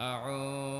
أعوذ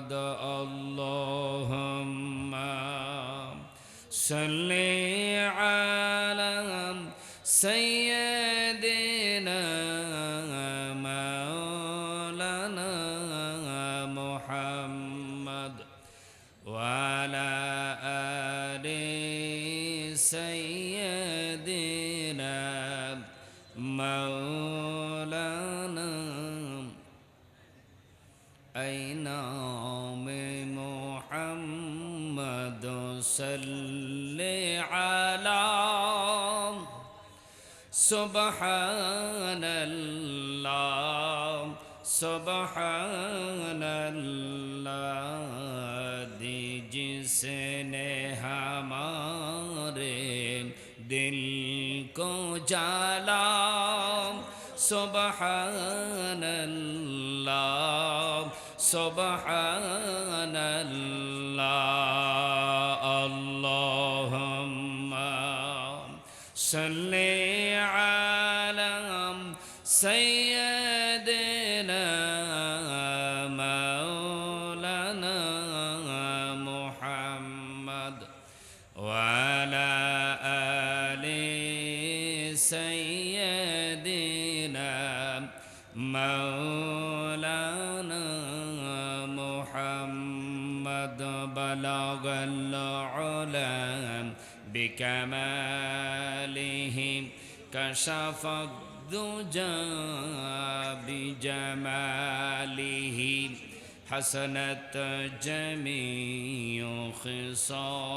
محمد اللهم صل সুবহানাল্লাহ সুবহানাল্লাহ জিসনে হামারে দিল কো জালা সুবহানাল্লাহ সুবহান بكماله كشف الدجى بجماله حسنت جميع خصاله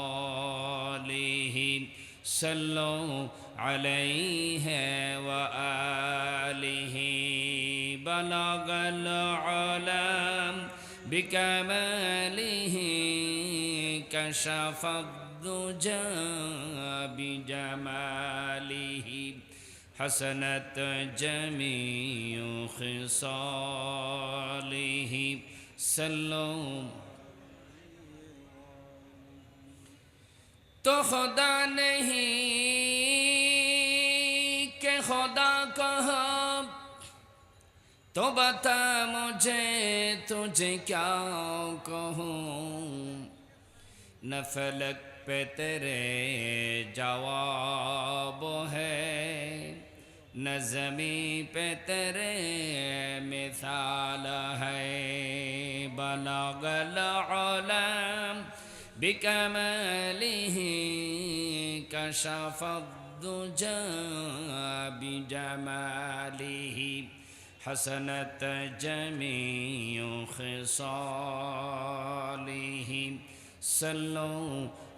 صلوا عليه وآله بلغ العلام بكماله كشف الدجى جاء بجماله حسنت جميع خصاله صلوا تو خدا نہیں کہ خدا کہا تو بتا مجھے تجھے کیا کہوں نہ فلک पे तेरे जवाब है न जमी पे तेरे मिसाल है बलगल अलम بكماله كشف الدجى بجماله حسنت جميع خصاله صلوا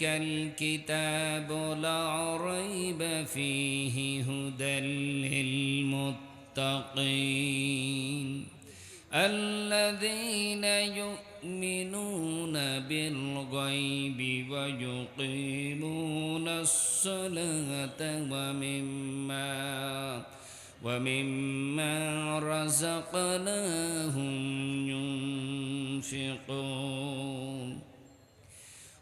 ذلك الكتاب لا ريب فيه هدى للمتقين الذين يؤمنون بالغيب ويقيمون الصلاة ومما ومما رزقناهم ينفقون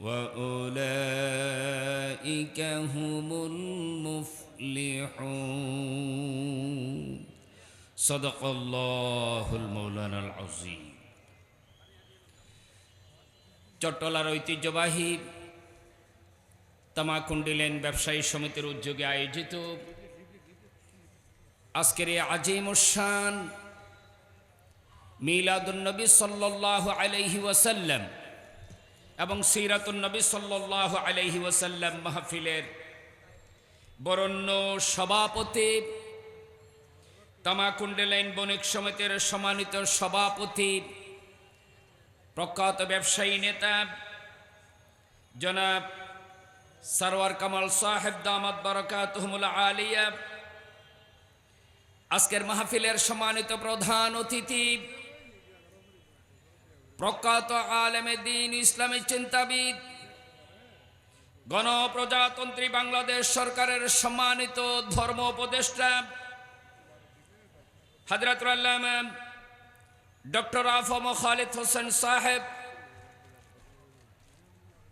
وأولئك هم المفلحون صدق الله المولانا العظيم চট্টলার ঐতিহ্যবাহী তামাকুন্ডি লেন ব্যবসায়ী সমিতির উদ্যোগে আয়োজিত আজকের এই আজিম উসান মিলাদুন্নবী সাল্লাহ আলহি ওয়াসাল্লাম এবং সিরাতুন্নবী সাল্লাহ আলহি ওয়াসাল্লাম মাহফিলের বরণ্য সভাপতি তামাকুন্ডে লাইন বণিক সমিতির সম্মানিত সভাপতি, প্রখ্যাত ব্যবসায়ী নেতা জনাব সরওয়ার কামাল সাহেব দামাত বরকাতহমুল আলিয়া, আজকের মাহফিলের সম্মানিত প্রধান অতিথি প্রখ্যাত আলেমে দিন ইসলামী চিন্তাবিদ, গণপ্রজাতন্ত্রী বাংলাদেশ সরকারের সম্মানিত ধর্ম উপদেষ্টা হজরত ডক্টর আফম খালিদ হোসেন সাহেব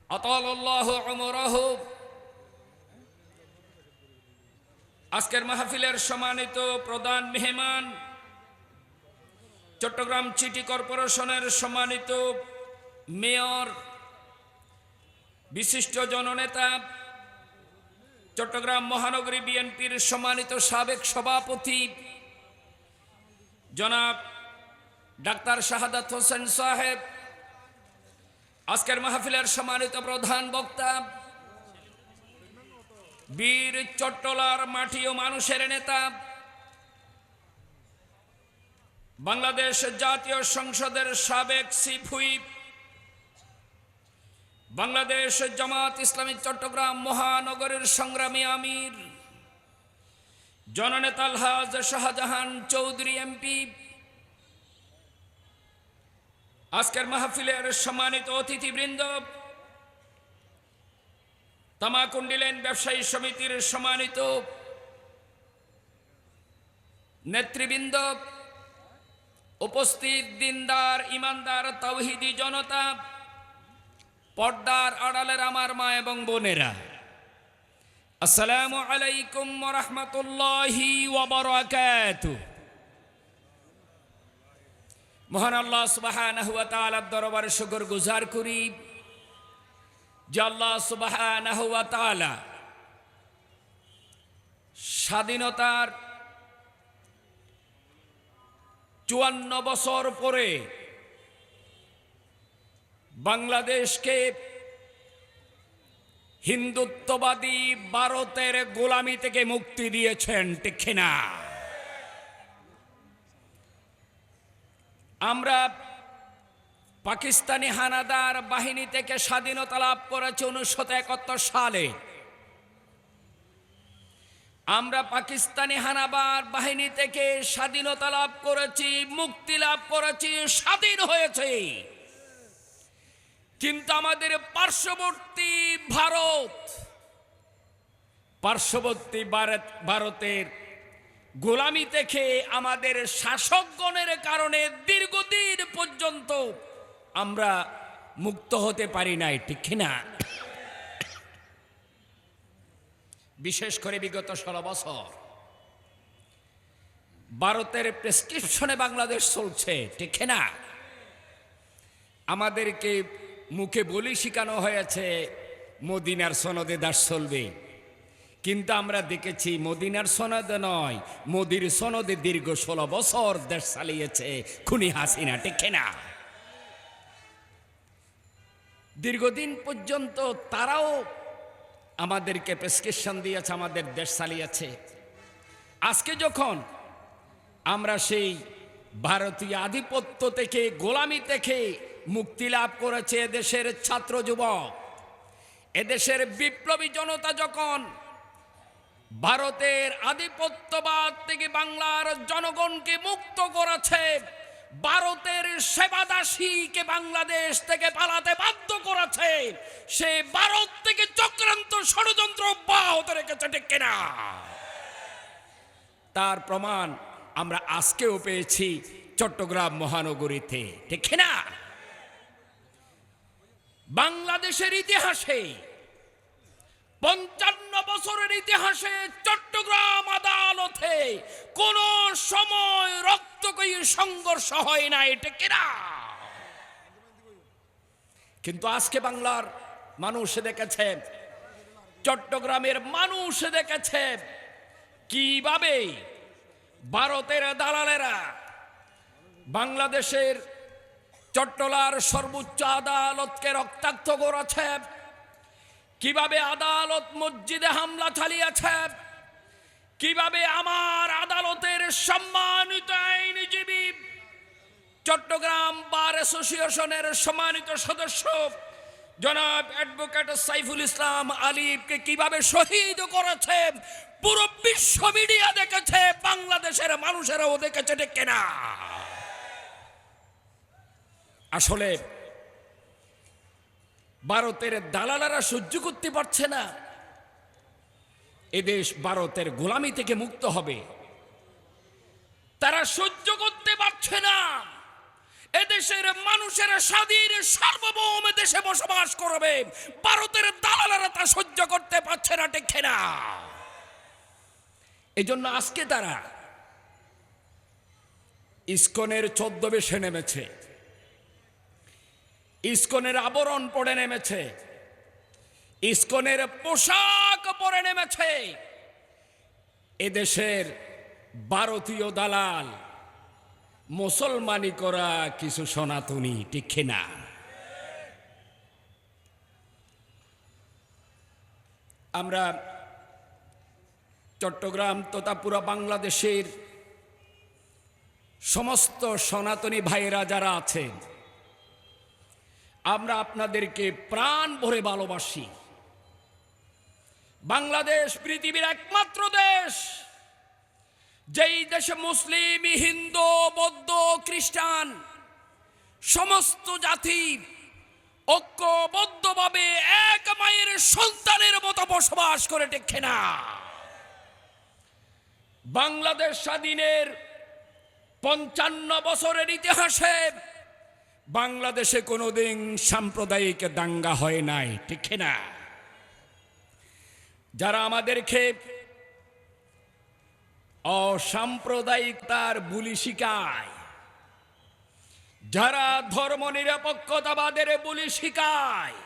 আতাল্লাহ অমরহ আজকের মাহফিলের সম্মানিত প্রধান মেহমান চট্টগ্রাম সিটি কর্পোরেশনের সম্মানিত মেয়র, বিশিষ্ট জননেতা, চট্টগ্রাম মহানগরী বিএনপির সম্মানিত সাবেক সভাপতি, জনাব ডাক্তার শাহাদাত হোসেন সাহেব, আজকের মাহফিলের সম্মানিত প্রধান বক্তা, বীর চট্টলার মাটি ও মানুষের নেতা বাংলাদেশ জাতীয় সংসদের সাবেক চিফ হুইপ বাংলাদেশ জামাত ইসলামী চট্টগ্রাম মহানগরের সংগ্রামী আমির। জননেতা আলহাজ শাহজাহান চৌধুরী এমপি। আজকের মাহফিলের সম্মানিত অতিথিবৃন্দ তামাকুন্ডিলেন ব্যবসায়ী সমিতির সম্মানিত নেতৃবৃন্দ উপস্থিত দিনদার, ইমানদার, তৌহিদি জনতা, পর্দার আড়ালের আমার মা এবং বোনেরা, আসসালামু আলাইকুম রহমতুল্লাহি মহান আল্লাহ তাআলার দরবারে শুকর গুজার করি যে আল্লাহ তাআলা স্বাধীনতার চুয়ান্ন বছর পরে বাংলাদেশকে হিন্দুত্ববাদী ভারতের গোলামি থেকে মুক্তি দিয়েছেন, ঠিক না আমরা পাকিস্তানি হানাদার বাহিনী থেকে স্বাধীনতা লাভ করেছি উনিশশো একাত্তর সালে। আমরা পাকিস্তানি হানাবার বাহিনী থেকে স্বাধীনতা লাভ করেছি, মুক্তি লাভ করেছি, স্বাধীন হয়েছে। কিন্তু আমাদের পার্শ্ববর্তী ভারত পার্শ্ববর্তী ভারত, ভারতের গোলামি থেকে আমাদের শাসকগণের কারণে দীর্ঘদিন পর্যন্ত আমরা মুক্ত হতে পারি নাই, ঠিক না বিশেষ করে বিগত ষোলো বছর। ভারতের প্রেসক্রিপশনে বাংলাদেশ চলছে, ঠিক না আমাদেরকে মুখে বলি শিখানো হয়েছে, মদিনার সনদে দাস চলবে। কিন্তু আমরা দেখেছি মদিনার সনদে নয়, মোদির সনদে দীর্ঘ ষোলো বছর দেশ চালিয়েছে খুনি হাসিনা, ঠিক না দীর্ঘদিন পর্যন্ত তারাও আমাদেরকে প্রেসক্রিপশন দিয়েছে, আমাদের দেশ চালিয়েছে। আজকে যখন আমরা সেই ভারতীয় আধিপত্য থেকে, গোলামি থেকে মুক্তি লাভ করেছে এদেশের ছাত্র যুবক, এদেশের বিপ্লবী জনতা যখন ভারতের আধিপত্যবাদ থেকে বাংলার জনগণকে মুক্ত করেছে ভারতের সেবাদাসীকে বাংলাদেশ থেকে পালাতে বাধ্য করেছে। সে ভারত থেকে চক্রান্ত ষড়যন্ত্র অব্যাহত রেখেছে, ঠিক কিনা? তার প্রমাণ আমরা আজকেও পেয়েছি চট্টগ্রাম মহানগরীতে, ঠিক না বাংলাদেশের ইতিহাসে পঞ্চান্ন বছরের ইতিহাসে চট্টগ্রাম আদালতে কোন সময় রক্তকয়ী সংঘর্ষ হয় না, এটা কিনা? কিন্তু আজকে বাংলার মানুষ দেখেছে, চট্টগ্রামের মানুষ দেখেছে কীভাবে ভারতের দালালেরা বাংলাদেশের চট্টলার সর্বোচ্চ আদালতকে রক্তাক্ত করেছে। কীভাবে আদালত মসজিদে হামলা চালিয়েছে? কীভাবে আমার আদালতের সম্মানিত আইনজীবী চট্টগ্রাম বার অ্যাসোসিয়েশনের সম্মানিত সদস্য জনাব অ্যাডভোকেট সাইফুল ইসলাম আলিফকে কীভাবে শহীদ করেছে? পুরো বিশ্ব মিডিয়া দেখেছে, বাংলাদেশের মানুষেরাও দেখেছে ডেকে না আসলে ভারতের দালালারা সহ্য করতে পারছে না। এদেশ ভারতের গোলামি থেকে মুক্ত হবে। তারা সহ্য করতে পারছে না। এদেশের মানুষের স্বাধীন সার্বভৌম দেশে বসবাস করবে। ভারতের দালালারা তা সহ্য করতে পারছে না টেকে না এই জন্য আজকে তারা ইস্কনের চোদ্দ বেশে নেমেছে। ইস্কনের আবরণ পড়ে নেমেছে। ইস্কনের পোশাক পরে নেমেছে। এদেশের ভারতীয় দালাল, মুসলমানি করা কিছু সনাতনী ঠিক না। আমরা চট্টগ্রাম তথা পুরা বাংলাদেশের সমস্ত সনাতনী ভাইয়েরা যারা আছেন আমরা আপনাদেরকে প্রাণ ভরে ভালোবাসি। বাংলাদেশ পৃথিবীর একমাত্র দেশ, যেই দেশে মুসলিম, হিন্দু, বৌদ্ধ, খ্রিস্টান সমস্ত জাতি ঐক্যবদ্ধভাবে এক মায়ের সন্তানের মতো বসবাস করে টেকে না বাংলাদেশ স্বাধীনের পঞ্চান্ন বছরের ইতিহাসে বাংলাদেশে কোনোদিন সাম্প্রদায়িক দাঙ্গা হয় নাই, ঠিক না? যারা আমাদেরকে অসাম্প্রদায়িকতার বুলি শিখায় যারা ধর্ম নিরপেক্ষতাবাদের বুলি শিখায়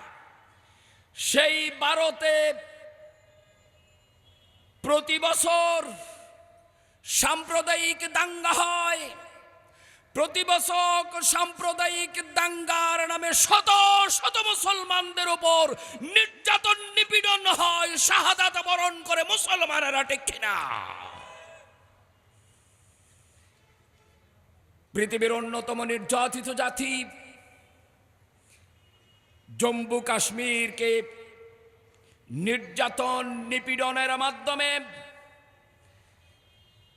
সেই ভারতে প্রতি বছর সাম্প্রদায়িক দাঙ্গা হয়। প্রতি বছর সাম্প্রদায়িক দাঙ্গার নামে শত শত মুসলমানদের উপর নির্যাতন নিপীড়ন হয়, শাহাদাত বরণ করে মুসলমানেরা টেকে না পৃথিবীর অন্যতম নির্যাতিত জাতি জম্মু কাশ্মীরকে নির্যাতন নিপীড়নের মাধ্যমে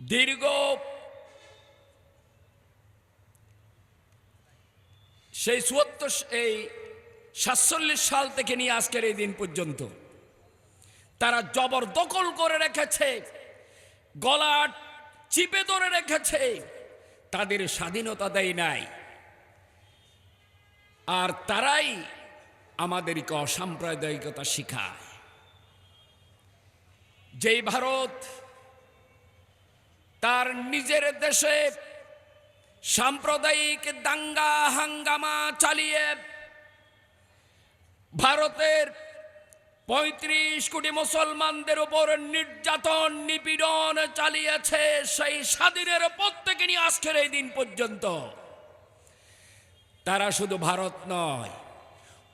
দীর্ঘ সেই চুয়াত্তর এই সাতচল্লিশ সাল থেকে নিয়ে আজকের এই দিন পর্যন্ত তারা জবরদখল করে রেখেছে, গলা চিপে ধরে রেখেছে, তাদের স্বাধীনতা দেয় নাই। আর তারাই আমাদেরকে অসাম্প্রদায়িকতা শিখায়। যেই ভারত তার নিজের দেশে সাম্প্রদায়িক দাঙ্গা হাঙ্গামা চালিয়ে ভারতের পঁয়ত্রিশ কোটি মুসলমানদের উপর নির্যাতন, নিপীড়ন চালিয়েছে সেই স্বাধীনের পর থেকে নিয়ে আজকের এই দিন পর্যন্ত। তারা শুধু ভারত নয়,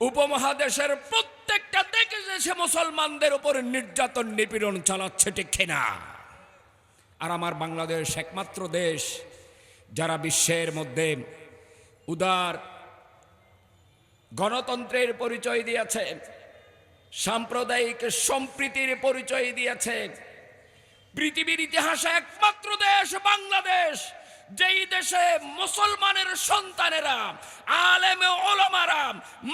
উপমহাদেশের প্রত্যেকটা দেখে দেশে মুসলমানদের উপর নির্যাতন, নিপীড়ন চালাচ্ছে ঠিক না আর আমার বাংলাদেশ একমাত্র দেশ যারা বিশ্বের মধ্যে উদার গণতন্ত্রের পরিচয় দিয়েছে, সাম্প্রদায়িক সম্প্রীতির পরিচয় দিয়েছে, পৃথিবীর ইতিহাসে একমাত্র দেশ বাংলাদেশ, যেই দেশে মুসলমানের সন্তানেরা, আলেমে ওলামারা,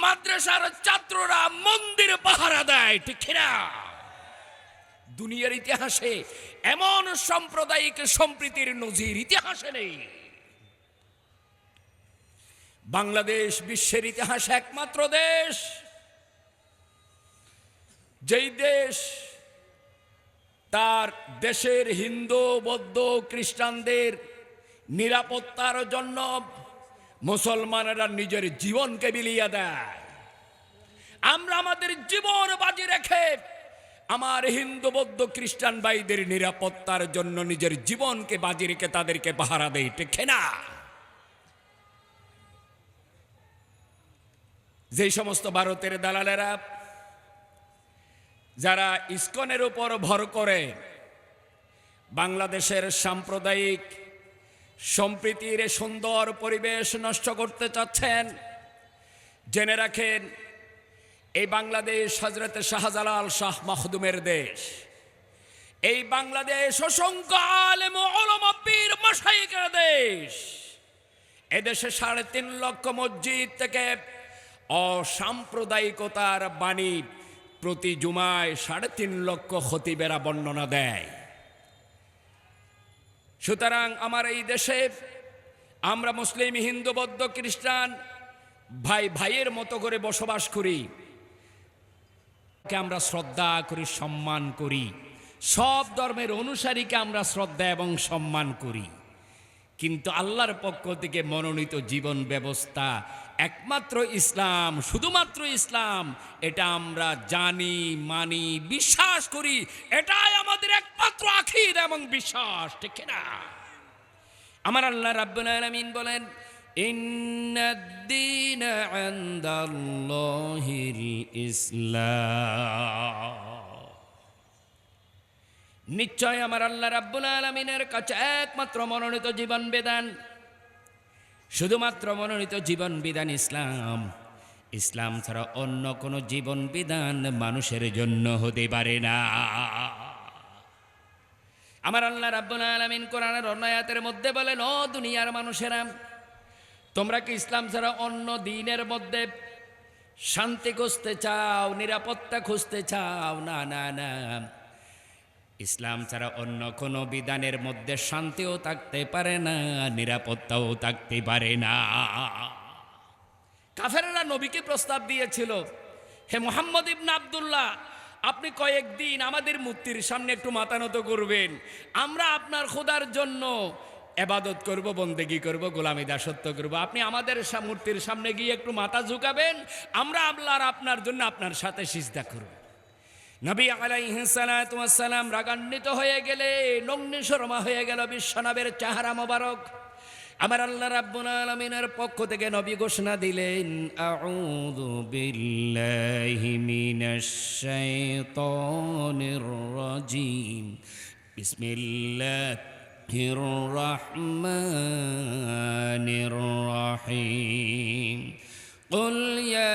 মাদ্রাসার ছাত্ররা মন্দির পাহারা দেয়, ঠিক না দুনিয়ার ইতিহাসে এমন সাম্প্রদায়িক সম্প্রীতির নজির ইতিহাসে নেই। বাংলাদেশ বিশ্বের ইতিহাসে একমাত্র দেশ। যেই দেশ তার দেশের হিন্দু, বৌদ্ধ, খ্রিস্টানদের নিরাপত্তার জন্য মুসলমানেরা নিজের জীবনকে বিলিয়ে দেয়। আমরা আমাদের জীবন বাজি রেখে আমার হিন্দু, বৌদ্ধ, খ্রিস্টান ভাইদের নিরাপত্তার জন্য নিজের জীবনকে বাজি রেখে তাদেরকে পাহারা দেয় টেকে না যেই সমস্ত ভারতের দালালেরা যারা ইস্কনের উপর ভর করে বাংলাদেশের সাম্প্রদায়িক সম্প্রীতির সুন্দর পরিবেশ নষ্ট করতে চাচ্ছেন, জেনে রাখেন এই বাংলাদেশ হজরত শাহজালাল শাহ মাহদুমের দেশ। এই বাংলাদেশ অসংখ্য দেশ। এদেশে সাড়ে তিন লক্ষ মসজিদ থেকে অসাম্প্রদায়িকতার বাণী প্রতি জুমায় সাড়ে তিন লক্ষ খতিবেরা বর্ণনা দেয়। সুতরাং আমার এই দেশে আমরা মুসলিম, হিন্দু, বৌদ্ধ, খ্রিস্টান ভাই ভাইয়ের মতো করে বসবাস করি। কে আমরা শ্রদ্ধা করি, সম্মান করি। সব ধর্মের অনুসারীকে আমরা শ্রদ্ধা এবং সম্মান করি। কিন্তু আল্লাহর পক্ষ থেকে মনোনীত জীবন ব্যবস্থা একমাত্র ইসলাম, শুধুমাত্র ইসলাম, এটা আমরা জানি, মানি, বিশ্বাস করি, এটাই আমাদের একমাত্র আখির এবং বিশ্বাস, ঠিক না আমার আল্লাহ রাব্বুল আলামিন বলেন ইসলাম। নিশ্চয় আমার আল্লাহ রাব্বুল আলমিনের কাছে একমাত্র মনোনীত জীবন বিধান শুধুমাত্র মনোনীত জীবন বিধান ইসলাম। ইসলাম ছাড়া অন্য কোনো জীবন বিধান মানুষের জন্য হতে পারে না। আমার আল্লাহ রাব্বুল আলামিন কোরআনের অন্য আয়াতের মধ্যে বলেন, ও দুনিয়ার মানুষেরা, তোমরা কি ইসলাম ছাড়া অন্য দিনের মধ্যে শান্তি খুঁজতে চাও, নিরাপত্তা খুঁজতে চাও? না না না। ইসলাম ছাড়া অন্য কোনো বিধানের মধ্যে শান্তিও থাকতে পারে না, নিরাপত্তাও থাকতে পারে না। কাফেরেরা নবীকে প্রস্তাব দিয়েছিল, হে মোহাম্মদ ইবনা আবদুল্লাহ, আপনি কয়েকদিন আমাদের মূর্তির সামনে একটু মাথা নত করবেন। আমরা আপনার খোদার জন্য এবাদত করব, বন্দেগি করব, গোলামি দাসত্ব করব। আপনি আমাদের মূর্তির সামনে গিয়ে একটু মাথা ঝুঁকাবেন, আমরা আল্লাহর আপনার জন্য আপনার সাথে সিজদা করব। নবী আলাইহিসালাম রাগান্বিত হয়ে গেলে নগ্নি শর্মা হয়ে গেল বিশ্বনবের চেহারা মোবারক আমার আল্লাহ রাব্বুল আলামিনের পক্ষ থেকে নবী ঘোষণা দিলেন আউযু বিল্লাহি মিনাশ শাইতানির রাজিম বিসমিল্লাহির রহমানির রহিম قل يا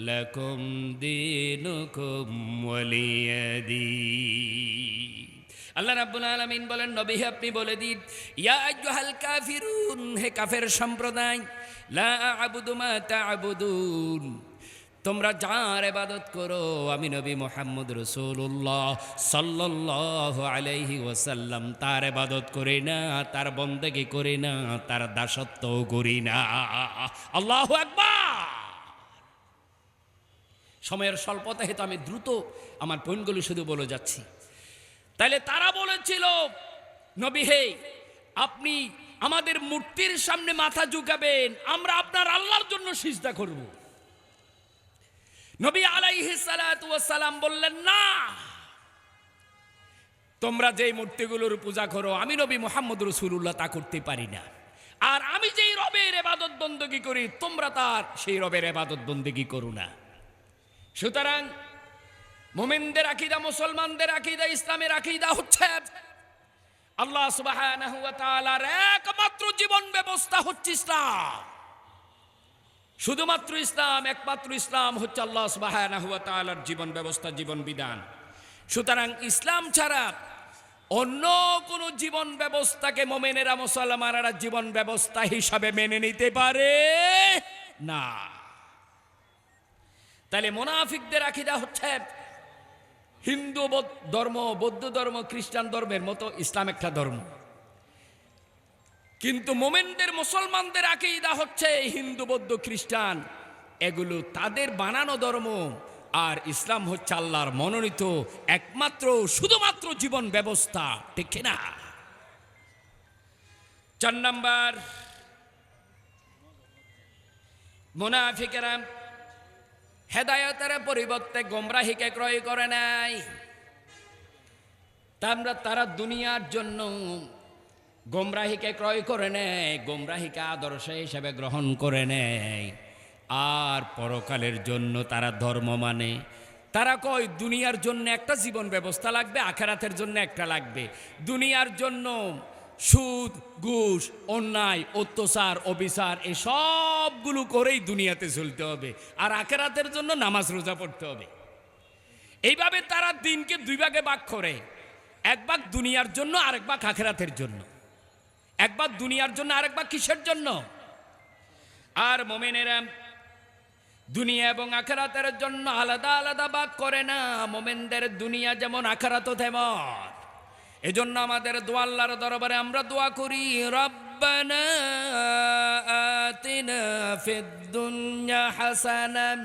لكم دينكم ولي دين আল্লাহ রাব্বুল আলামিন বলেন নবী হে আপনি বলে দিন ইয়া আইয়ুহাল কাফিরুন হে কাফের সম্প্রদায় লা আ'বুদু মা তা'বুদুন তোমরা যার এবাদত করো আমি নবী মোহাম্মদ রসুল্লাহ সাল্লাহ আলাইহি ওয়াসাল্লাম তার এবাদত করি না তার বন্দেগি করি না তার দাসত্ব করি না আল্লাহ একবার সময়ের স্বল্পতা হেতু আমি দ্রুত আমার পয়েন্টগুলি শুধু বলে যাচ্ছি। তাইলে তারা বলেছিল, নবী হে, আপনি আমাদের মূর্তির সামনে মাথা ঝুঁকাবেন, আমরা আপনার আল্লাহর জন্য সিজদা করব। নবী আলাইহি সালাম বললেন, না, তোমরা যেই মূর্তিগুলোর পূজা করো, আমি নবী মোহাম্মদ রসুল্লাহ তা করতে পারি না। আর আমি যেই রবের এবাদত বন্দী করি, তোমরা তার সেই রবের এবাদত বন্দী করো না। সুতরাং মোমেনদের আকিদা, মুসলমানদের আকিদা, ইসলামের আকিদা হচ্ছে আল্লাহ তাআলার একমাত্র জীবন ব্যবস্থা হচ্ছে ইসলাম। শুধুমাত্র ইসলাম, একমাত্র ইসলাম হচ্ছে আল্লাহ তাআলার জীবন ব্যবস্থা, জীবন বিধান। সুতরাং ইসলাম ছাড়া অন্য কোনো জীবন ব্যবস্থাকে মোমেনেরা, মুসলমানেরা জীবন ব্যবস্থা হিসাবে মেনে নিতে পারে না। তাহলে মোনাফিকদের আকিদা হচ্ছে হিন্দু ধর্ম, বৌদ্ধ ধর্ম, খ্রিস্টান ধর্মের মতো ইসলাম একটা ধর্ম। কিন্তু মোমেনদের, মুসলমানদের আকিদা হচ্ছে হিন্দু, বৌদ্ধ, খ্রিস্টান, এগুলো তাদের বানানো ধর্ম। আর ইসলাম হচ্ছে আল্লাহর মনোনীত একমাত্র, শুধুমাত্র জীবন ব্যবস্থা, ঠিক না? চার নাম্বার মোনাফিকেরা হেদায়তের পরিবর্তে গোমরাহিকে ক্রয় করে নাই তারা তারা দুনিয়ার জন্য গোমরাহিকে ক্রয় করে নেয়, গোমরাহিকে আদর্শ হিসেবে গ্রহণ করে নেয়। আর পরকালের জন্য তারা ধর্ম মানে। তারা কয়, দুনিয়ার জন্য একটা জীবন ব্যবস্থা লাগবে, আখেরাতের জন্য একটা লাগবে। দুনিয়ার জন্য সুদ, ঘুষ, অন্যায়, অত্যাচার, অবিচার এই সবগুলো করেই দুনিয়াতে চলতে হবে। আর আখেরাতের জন্য নামাজ রোজা পড়তে হবে। এইভাবে তারা দিনকে দুই ভাগে ভাগ করে। এক ভাগ দুনিয়ার জন্য, আরেক ভাগ আখেরাতের জন্য। এক ভাগ দুনিয়ার জন্য, আরেক ভাগ কিসের জন্য? আর মোমেনেরা দুনিয়া এবং আখেরাতের জন্য আলাদা আলাদা ভাগ করে না। মোমেনদের দুনিয়া যেমন আখেরাত তেমন। এজন্য আমাদের দোয়াল্লার দরবারে আমরা দোয়া করি রব্বানা আতিনা ফিদ দুনিয়া হাসানান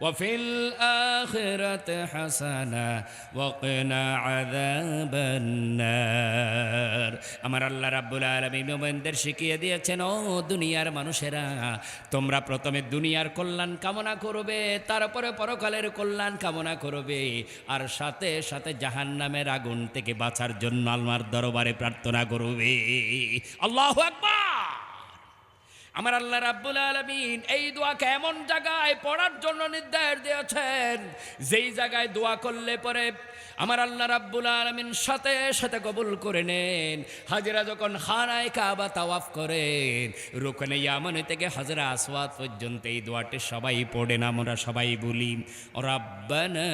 وفي الآخرة حسنة وقنا عذاب النار আমার আল্লাহ রাব্বুল আলামিন মোমেনদের শিখিয়ে দিয়েছেন ও দুনিয়ার মানুষেরা তোমরা প্রথমে দুনিয়ার কল্যাণ কামনা করবে তারপরে পরকালের কল্যাণ কামনা করবে আর সাথে সাথে জাহান্নামের আগুন থেকে বাঁচার জন্য আল্লাহর দরবারে প্রার্থনা করবে আল্লাহু আকবার আমার আল্লাহ রাব্বুল আলামিন এই দোয়াকে এমন জায়গায় পড়ার জন্য নির্দেশ দিয়েছেন? যেই জায়গায় দোয়া করলে পরে আমার আল্লাহ রাব্বুল আলামিন সাথে সাথে কবুল করে নেন। হাজিরা যখন খানায় কাবা তাওয়াফ করেন, রুকনে ইয়ামনে থেকে হাজরা আসওয়াদ পর্যন্ত এই দোয়াটি সবাই পড়ে না, আমরা সবাই বলি, রাব্বানা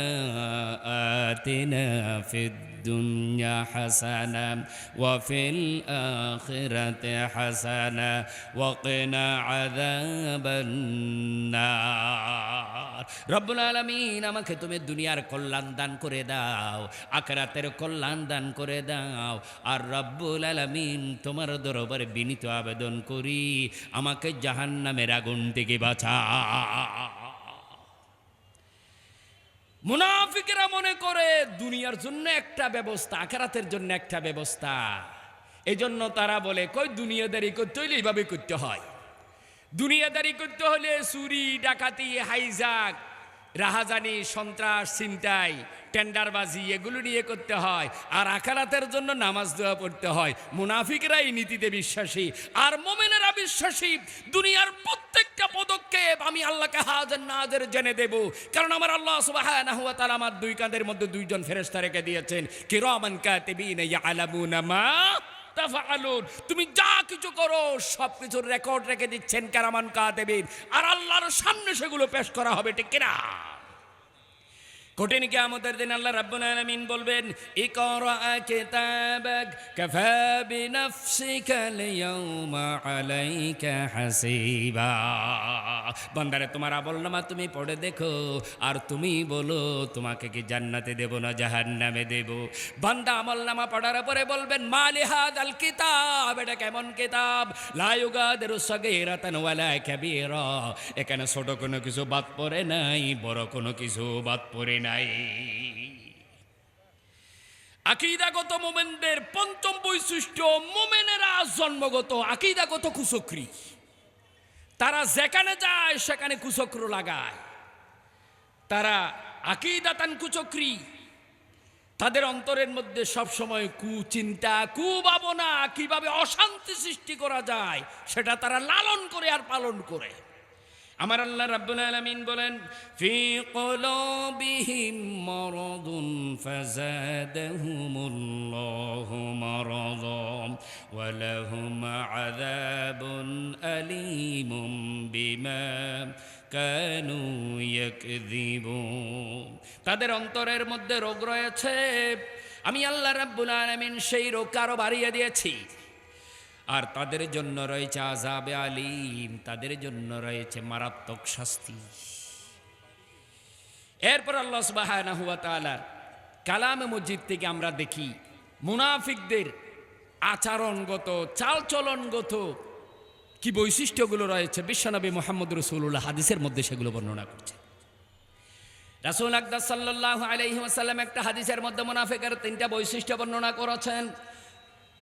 الدنيا حسنة وفي الآخرة حسنة وقنا عذاب النار রব্বুল আলামিন আমাকে তুমি দুনিয়ার কল্যাণ দান করে দাও আখরাতের কল্যাণ দান করে দাও আর রব্বুল আলামিন তোমার দরবারে বিনীত আবেদন করি আমাকে জাহান্নামের আগুন থেকে বাঁচা মুনাফিকেরা মনে করে দুনিয়ার জন্য একটা ব্যবস্থা, আখেরাতের জন্য একটা ব্যবস্থা। এজন্য তারা বলে, কই দুনিয়াদারি করতে হইলে এইভাবে করতে হয়। দুনিয়াদারি করতে হলে চুরি, ডাকাতি, হাইজাক রাহাজানি, সন্ত্রাস, ছিনতাই, টেন্ডারবাজি, এগুলো নিয়ে করতে হয়। আর আখারাতের জন্য নামাজ দোয়া পড়তে হয়। মুনাফিকরা এই নীতিতে বিশ্বাসী। আর মোমেনেরা বিশ্বাসী, দুনিয়ার প্রত্যেকটা পদক্ষেপ আমি আল্লাহকে হাজার না হাজার জেনে দেব। কারণ আমার আল্লাহ ওয়া তাআলা আমার দুই কাঁধের মধ্যে দুইজন ফেরেশতা রেখে দিয়েছেন। কিরামান কাতিবিনা ইয়ালামুনা তুমি যা কিছু করো, সব কিছুর রেকর্ড রেখে দিচ্ছেন কারামান কাতিবিন আর আল্লাহর সামনে সেগুলো পেশ করা হবে, ঠিক কিনা? কঠিন কিয়ামতের দিন আল্লাহ রাব্বুল আলামিন বলবেন, ইকরা কিতাবাক কাফা বিনাফসিকা আল-ইয়াওমা আলাইকা হাসিবা। বান্দারে, তোমার তুমি পড়ে দেখো, আর তুমি বলো, তোমাকে কি জান্নাতে দেব না জাহান্নামে দেব? বান্দা আমলনামা পড়ার পরে বলবেন, মালি হাদাল কিতাব, এটা কেমন কিতাব? লা ইউগাদিরু সাগীরাতান ওয়ালা এখানে ছোট কোনো কিছু বাদ পড়ে নাই, বড় কোনো কিছু বাদ পড়ে নাই। আকিদাগত মোমেনদের পঞ্চম বৈশিষ্ট্য, মোমেনেরা জন্মগত আকিদাগত কুচক্রি তারা যেখানে যায়, সেখানে কুচক্র লাগায়। তারা আকিদাতান কুচক্রি। তাদের অন্তরের মধ্যে সবসময় কুচিন্তা, কুভাবনা, কীভাবে অশান্তি সৃষ্টি করা যায়, সেটা তারা লালন করে আর পালন করে। আমার আল্লাহ রাব্বুল আলামিন বলেন, ফি কুলুবিহিম মারাদুন ফাযাদাহুমুল্লাহু মারাদাম ওয়া লাহুম আযাবুন আলীমুম বিমা কানু ইয়াকযিবুন। তাদের অন্তরের মধ্যে রোগ রয়েছে। আমি আল্লাহ রাব্বুল আলামিন সেই রোগ কারও বাড়িয়ে দিয়েছি। আর তাদের জন্য রয়েছে আজাবে আলিম, তাদের জন্য রয়েছে মারাত্মক শাস্তি। এরপর আল্লাহ তাআলার কালামে মসজিদ থেকে আমরা দেখি, মুনাফিকদের আচরণগত, চালচলনগত কি বৈশিষ্ট্যগুলো রয়েছে বিশ্বনবী মোহাম্মদ রসুল্লাহ হাদিসের মধ্যে সেগুলো বর্ণনা করছে। রাসুল আকদাস সাল্লাহ ওয়াসাল্লাম একটা হাদিসের মধ্যে মুনাফিকের তিনটা বৈশিষ্ট্য বর্ণনা করেছেন।